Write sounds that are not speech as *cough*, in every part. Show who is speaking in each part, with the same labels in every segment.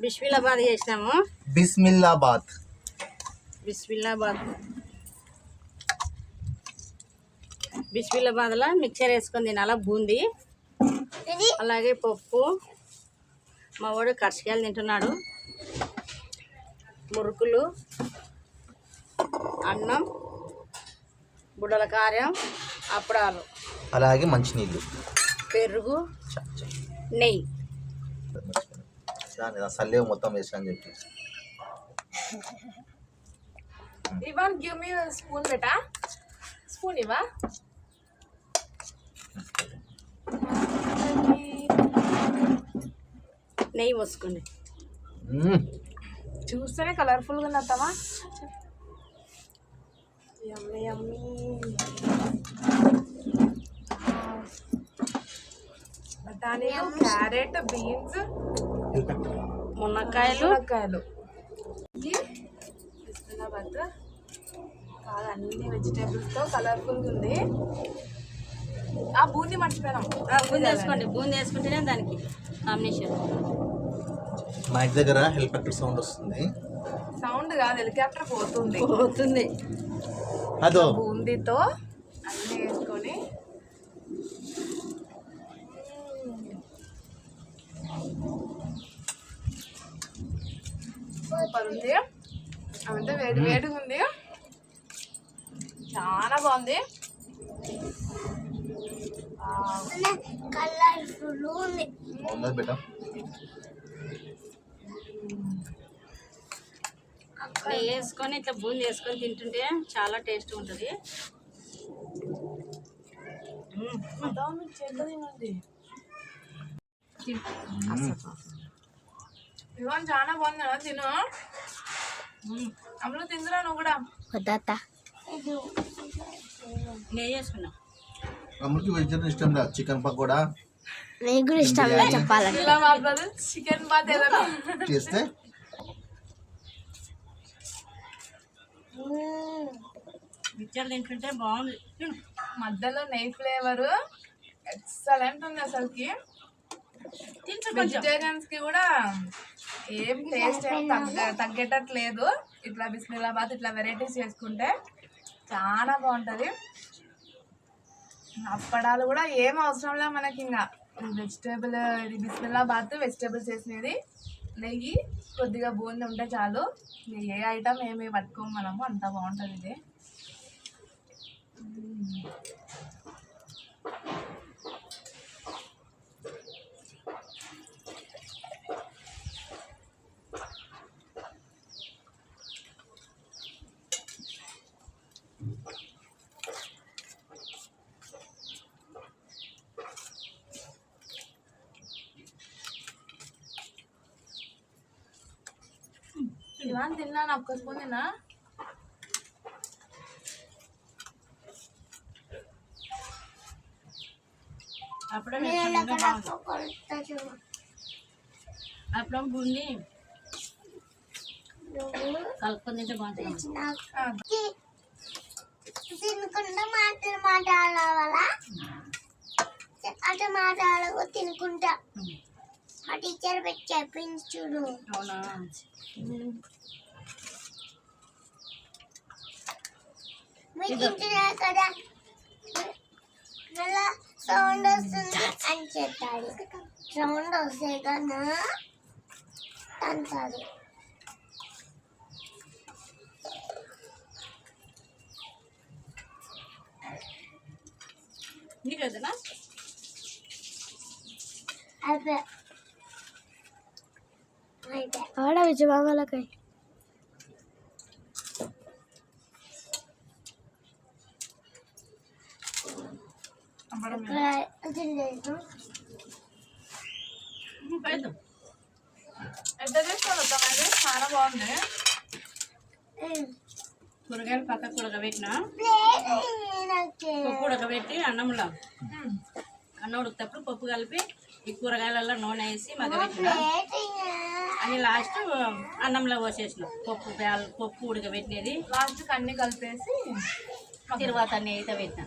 Speaker 1: బిస్మిల్లాబాద్ చేసినాము.
Speaker 2: బిస్మిల్లాబాద్.
Speaker 1: బిస్మిల్లాబాద్. బిస్మిల్లాబాద్లో మిక్చర్ వేసుకొని తినాలా బూందీ. అలాగే పప్పు. మా వాడు కర్షకాయలు తింటున్నాడు. మురుకులు. అన్నం. బుడ్డల కారం. అప్పడాలు.
Speaker 2: అలాగే మంచినీళ్ళు.
Speaker 1: పెరుగు నెయ్యి.
Speaker 2: సల్లేవు మొత్తం వేసాను చెప్పి. *laughs*
Speaker 3: Ivan give me spoon beta. Spoon ఇవా
Speaker 1: నెయ్యి పోసుకోండి.
Speaker 3: చూస్తేనే కలర్ఫుల్గా ఉంది అత్తమా యమ్మీ యమ్మీ. బఠానీలు క్యారెట్ బీన్స్
Speaker 1: మునక్కాయలు.
Speaker 3: మునక్కాయలు. ఇది బిస్మిల్లాబాద్ కాదు అన్ని వెజిటేబుల్స్తో కలర్ఫుల్గా ఉంది. ఆ బూందీ మర్చిపోయినాం.
Speaker 1: ఆ, బూందీ వేసుకోండి బూందీ వేసుకుంటేనే దానికి కాంబినేషన్.
Speaker 2: మా ఇంటి దగ్గర హెలికాప్టర్ సౌండ్ వస్తుంది.
Speaker 3: సౌండ్ కాదు హెలికాప్టర్ పోతుంది.
Speaker 1: పోతుంది.
Speaker 2: అదో.
Speaker 3: బూందీతో అన్నీ వేసుకొని సూపర్ ఉంది. అవంతా వేడి వేడిగా ఉంది. చాలా బాగుంది.
Speaker 1: వేసుకొని ఇట్లా బూందీ వేసుకొని తింటుంటే చాలా టేస్ట్ ఉంటుంది.
Speaker 3: ఇవన్నీ చాలా బాగుంది కదా తిను. అమ్ములు తిందురా నువ్వు కూడా.
Speaker 1: నెయ్యి వేసుకున్నాం
Speaker 2: అమ్మకి వెజిటేరియన్ ఇష్టం లేదు చికెన్ పకోడా
Speaker 4: నీకు కూడా ఇష్టం చెప్పాలంటే.
Speaker 3: ఇలా మా బ్రదర్ చికెన్ బాత్ ఏదైనా.
Speaker 2: చేస్తే?
Speaker 1: మిక్చర్ తింటుంటే బాగుంది.
Speaker 3: మధ్యలో నెయ్యి ఫ్లేవర్ ఎక్సలెంట్ ఉంది అసలుకి. వెజిటేరియన్స్కి కూడా ఏం టేస్ట్ ఏం తగ్గ తగ్గేటట్లేదు. ఇట్లా బిస్మిల్లాబాద్ ఇట్లా వెరైటీస్ చేసుకుంటే చాలా బాగుంటుంది. అప్పడాలు కూడా ఏం అవసరం లేదు మనకి ఇంకా వెజిటేబుల్ ఇది బిస్మిల్లాబాద్ వెజిటేబుల్స్ వేసినది నెయ్యి కొద్దిగా బూంది ఉంటే చాలు. ఏ ఐటమ్ ఏమి పట్టుకోము మనము అంత బాగుంటుంది ఇది. ఇవాన్ తిన్నాను ఒక్క స్పూన్ తిన్నా.
Speaker 1: అప్పుడే బూందీ కలుపుకొని తింటే బాగుంటుంది.
Speaker 4: తినకుండా మాటలు మాట్లాడాలా? అటు మాట్లాడకు తినుకుంటా. మా టీచర్ పెట్టి చెప్పింది చూడు.
Speaker 1: అవునా?
Speaker 4: మీరు తింటున్నారు కదా? మళ్ళా సౌండ్ వస్తుంది అని చెప్పాడు. సౌండ్ వస్తే కన్నా అంటారు
Speaker 1: నీకు
Speaker 4: అయిపోయా ఆడ
Speaker 3: చేసుకోవాలి అది చాలా బాగుంది
Speaker 1: కూరగాయలు పక్కకు ఉడకబెట్టిన? పప్పు ఉడకబెట్టి అన్నంలో. అన్నం ఉడికేటప్పుడు పప్పు కలిపి ఈ కూరగాయలలో నూనె వేసి మగ్గబెట్టిన? అని లాస్ట్ అన్నంలో పోసేసిన. పప్పు బ్యాల్ పప్పు ఉడకబెట్టినది.
Speaker 3: లాస్ట్కి అన్ని కలిపేసి
Speaker 1: తర్వాత పెట్టిన.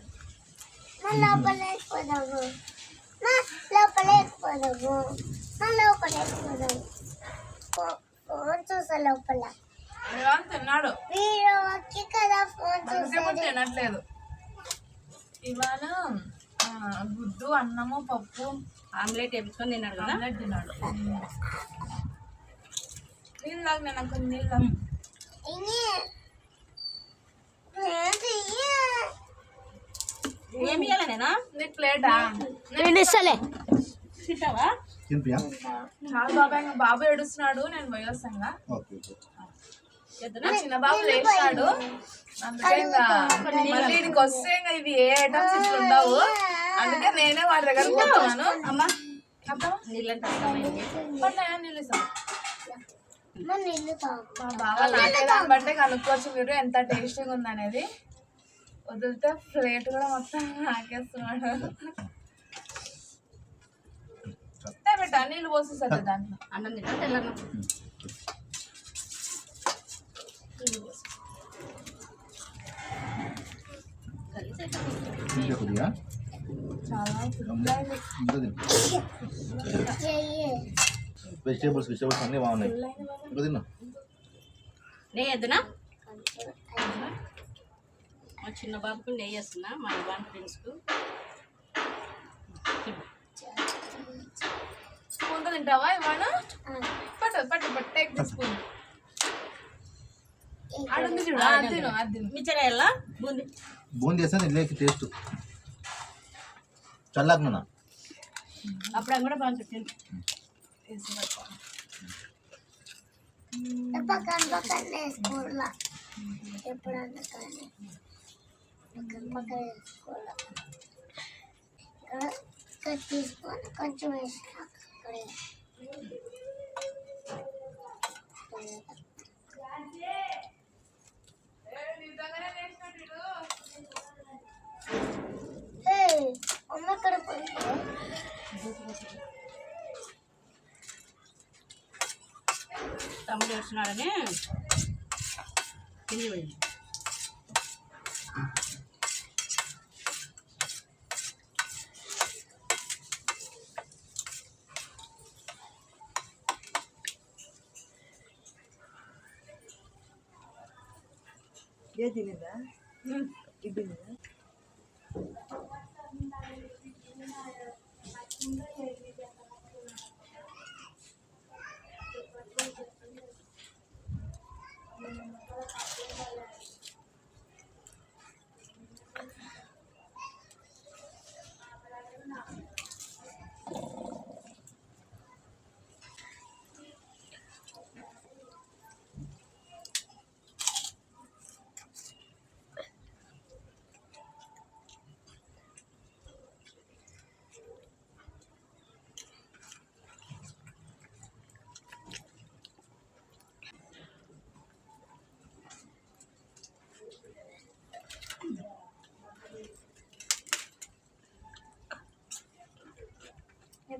Speaker 4: ఫోన్ చూసా లోపల. కదా ఫోన్
Speaker 3: అంతసేపు
Speaker 4: చూసేది.
Speaker 3: తినట్లేదు. ఇవాళ ఆ, గుడ్డు అన్నము పప్పు
Speaker 1: ఆమ్లెట్ వేపించుకొని తిన్నాడు కదా?
Speaker 3: ఆమ్లెట్ తిన్నాడు. నీళ్ళు నేను కొంచెం నీళ్ళు?
Speaker 1: ఏమి ఇవ్వాలి నేనా?
Speaker 3: నీకు ప్లేటా?
Speaker 1: తింటావా?
Speaker 2: తినిపియా
Speaker 3: చాలా బాగా ఇంకా బాబు ఏడుస్తున్నాడు నేను పోయొస్తాగా
Speaker 2: ఓకే ఓకే.
Speaker 1: చేద్దునా
Speaker 3: చిన్న బాబు లేచాడు అందుకే ఇంకా మళ్ళీ ఇక్కడికి వస్తే ఇంకా ఇవి ఏ ఐటమ్స్ ఇట్లా ఉండవు. అందుకే నేనే వాడి దగ్గర పోతున్నాను
Speaker 1: అమ్మా. నీళ్ళంటే
Speaker 3: నీళ్ళు ఇస్తాను
Speaker 4: మా
Speaker 3: బావ నాకే దాన్ని బట్టే కనుక్కోవచ్చు మీరు ఎంత టేస్టీగా ఉందనేది. వదిలితే ప్లేట్ కూడా మొత్తం నాకేస్తున్నాడు పెట్టా నీళ్ళు పోసేసరి దాంట్లో.
Speaker 1: అన్నం తింటా తెల్లన్నం.
Speaker 3: చాలా
Speaker 2: వెజిటేబుల్స్ వెజిటేబుల్స్ అన్నీ బాగున్నాయి. ఇంకా తిన్నా?
Speaker 1: నెయ్యి వద్దునా మా చిన్న బాబుకు నెయ్యి వేస్తున్నా మా ఇవాన్ ఫ్రెండ్స్కు.
Speaker 3: స్పూన్తో తింటావా ఇవాళ పట్టు పట్టు పట్టు take the
Speaker 1: spoon. Boondi.
Speaker 2: Boondi చేస్తే తినలేక టేస్ట్. చల్లాకున్నా
Speaker 1: అప్పుడు కూడా బాగా
Speaker 4: పక్కన పక్కన వేసుకోవాలా ఎప్పుడన్నా కానీ పక్కన పక్కన స్కూల్లో ఇక్కడ తీసుకొని కొంచెం వేసిన అక్కడ ఏయ్, అమ్మ ఇక్కడ పోయింది
Speaker 1: తమ్ముడు ఏడుస్తున్నాడని తిని పోయింది
Speaker 4: నేను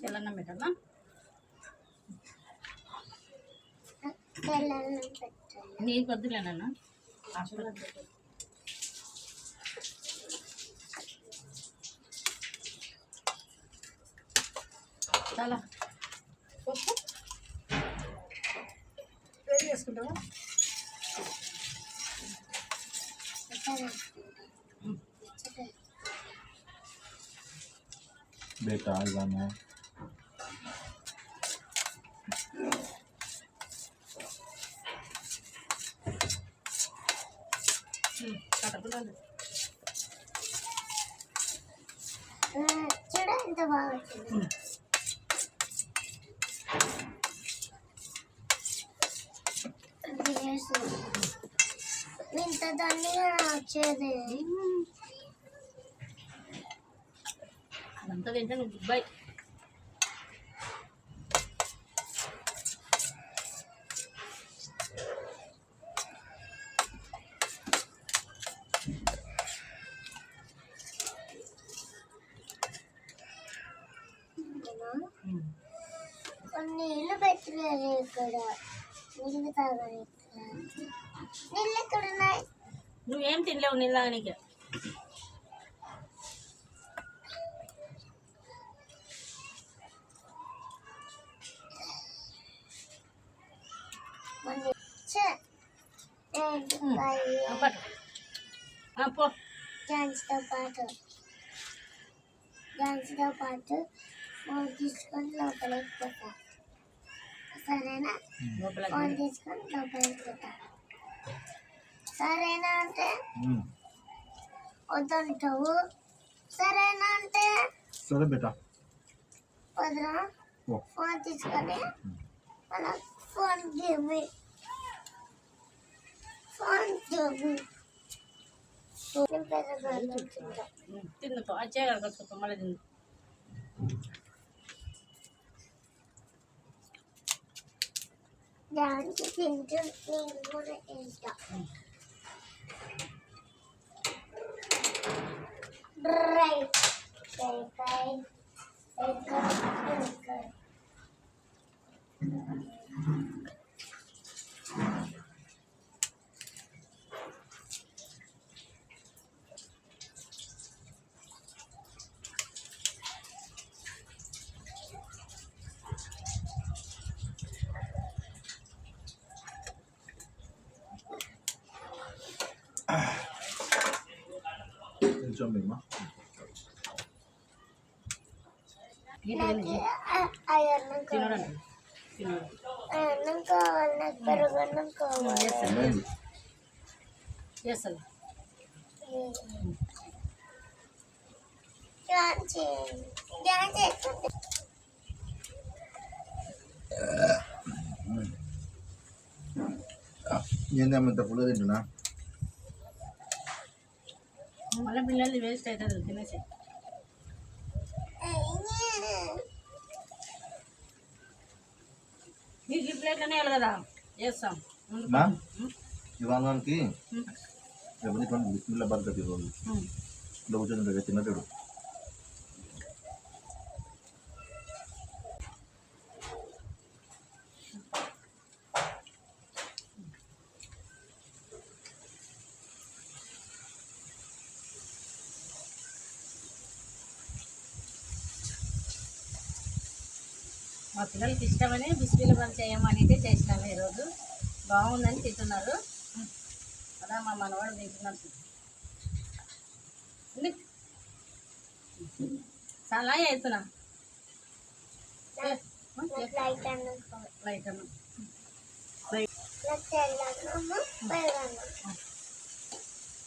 Speaker 1: తెల్లన్నం పెట్టాలా? నీకు వద్దులేనన్న హాస్పిటల్ చాలా చేసుకుంటావా?
Speaker 2: బేటా ఇవాను
Speaker 1: కట్టకుండా
Speaker 4: చూడండి ఇంత బాగా వచ్చింది
Speaker 1: అదంతా తింటే నువ్వు
Speaker 4: కొన్ని నీళ్ళు పెట్టలేదు ఇక్కడ. నీళ్ళు తాగాలి ఇక్కడ నీళ్ళు ఎక్కడ ఉన్నాయి
Speaker 1: నువ్వేం తినలేవు నీళ్ళగా నీకు
Speaker 4: డాన్స్తో పాటు డాన్స్తో పాటు ఫోన్ తీసుకొని లోపలికి పోతా సరేనా ఫోన్ తీసుకొని లోపలికి పోతా సరేనా అంటే వద్దంటావు సరేనా అంటే
Speaker 2: సరే బేటా
Speaker 4: వదరా. ఫోన్ తీసుకొని మన ఫోన్ గివ్వి ఫోన్ గివ్వి నేను పెద్దగా తింటా
Speaker 1: తిన్నుకో అది చేయగలగచ్చు మళ్ళీ తిన్ను
Speaker 4: దానికి తింటూ నేను కూడా తింటా రైట్ రైట్ రైట్ రైట్
Speaker 2: కొంచెం
Speaker 4: డాన్స్ చేస్తుంటే
Speaker 2: ఏందమ్మా ఇంత ఫుల్ తింటున్నా
Speaker 1: మళ్ళీ పిల్లలు వేస్ట్ అవుతుంది తినేసి నీకు ఈ ప్లేట్లోనే కదా చేస్తాం ముందు
Speaker 2: మా
Speaker 1: ఉం?
Speaker 2: ఇవాళకి
Speaker 1: ఉం.
Speaker 2: ఎవరి కొన్ని బిస్మిల్లా బర్గర్ ఈరోజు. ఇలా కూర్చొని తిన్నట్టు
Speaker 1: పిల్లలకి ఇష్టమని బిస్మిల్ బంద్ చేయమని అయితే చేసినాను ఈరోజు. బాగుందని తింటున్నారు. అలా మా మనవాడు తింటున్నాడు. ఉంది. చాలా అవుతున్నా
Speaker 4: లైట్ అన్నం.
Speaker 1: లైట్ అన్న
Speaker 4: నాకు తెల్లన్నము పెరుగన్నం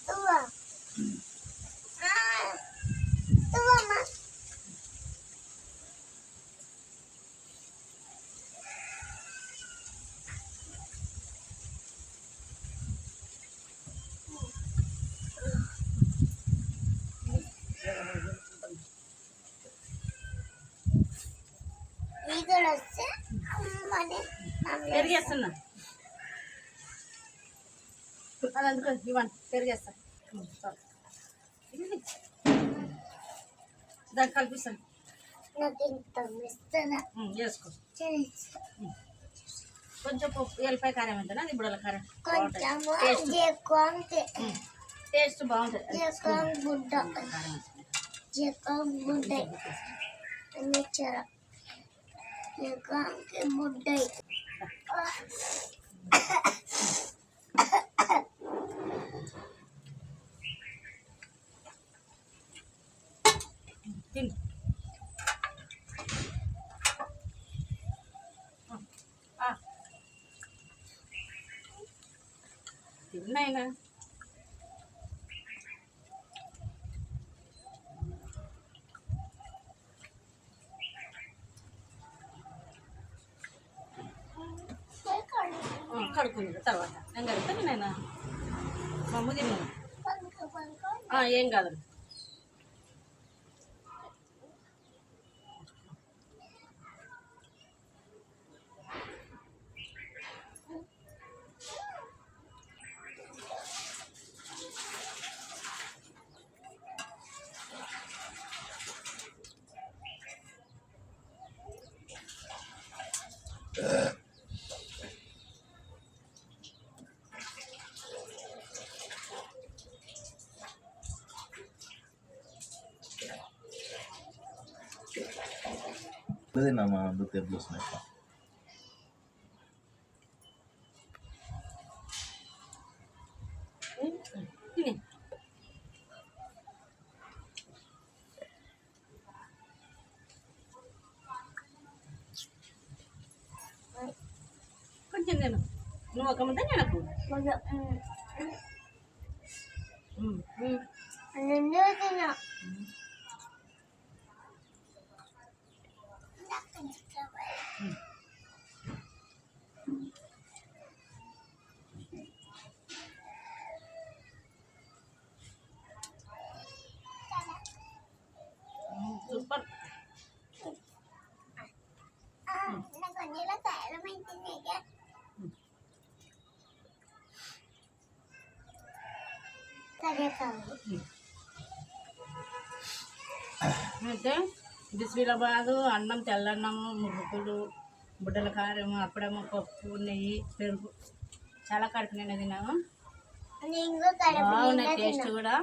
Speaker 4: తువ్వా తువ్వమ్మా ఈగలు వస్తే అమ్మని అమ్మ
Speaker 1: పెరిగేస్తున్నా. అది అందుకో ఇవ్వండి పెరిగేస్తా. కల్పిస్తాను.
Speaker 4: నాకు ఇంత
Speaker 1: కొంచెం పప్పు ఎల్లిపాయ కారం ఎంతనా ఇప్పుడు కారం. టేస్ట్ బాగుంటుంది
Speaker 4: జీకం గుడ్డ
Speaker 1: కారం
Speaker 4: జీకం గుడ్డ అన్నిచ్చార జీకంకి ముడ్డ
Speaker 1: తిను ఆ. తిన్నాయినా తర్వాత. నేను కడుగుతాను నేను మా అమ్మ తిన్నాను. ఆ, కాదు
Speaker 2: తిన్నామా అందుకు తెప్పులు వస్తున్నాయి
Speaker 1: తిని కొంచెం నేను నువ్వు ఒక ముద్ద నేను ఒక ముద్ద. ఉమ్, ఉమ్.
Speaker 4: రెండు తిన్నా
Speaker 1: ఉమ్, సూపర్
Speaker 4: నాకు అన్నిలో తయారమైంది సరే కాదు
Speaker 1: అయితే బిస్మిలాబాదు అన్నం తెల్లన్నము మురుకులు బుడ్డల కారం అప్పుడేమో పప్పు నెయ్యి పెరుగు. చాలా కడుపు నిండా తిన్నాము బాగున్నాయి టేస్ట్ కూడా.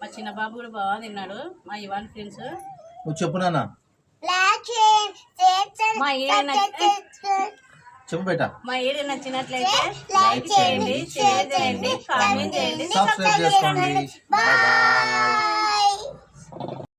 Speaker 1: మా చిన్న బాబు కూడా బాగా తిన్నాడు. మా ఇవాన్ ఫ్రెండ్స్.
Speaker 2: చెప్పు నాన్న.
Speaker 4: లైక్ చేయండి షేర్ చేయండి
Speaker 1: మా
Speaker 2: చెప్పు బేట.
Speaker 1: మా ఏరియా నచ్చినట్లయితే లైక్ చేయండి షేర్ చేయండి కామెంట్ చేయండి
Speaker 2: సబ్స్క్రైబ్ చేసుకోండి.
Speaker 4: బాయ్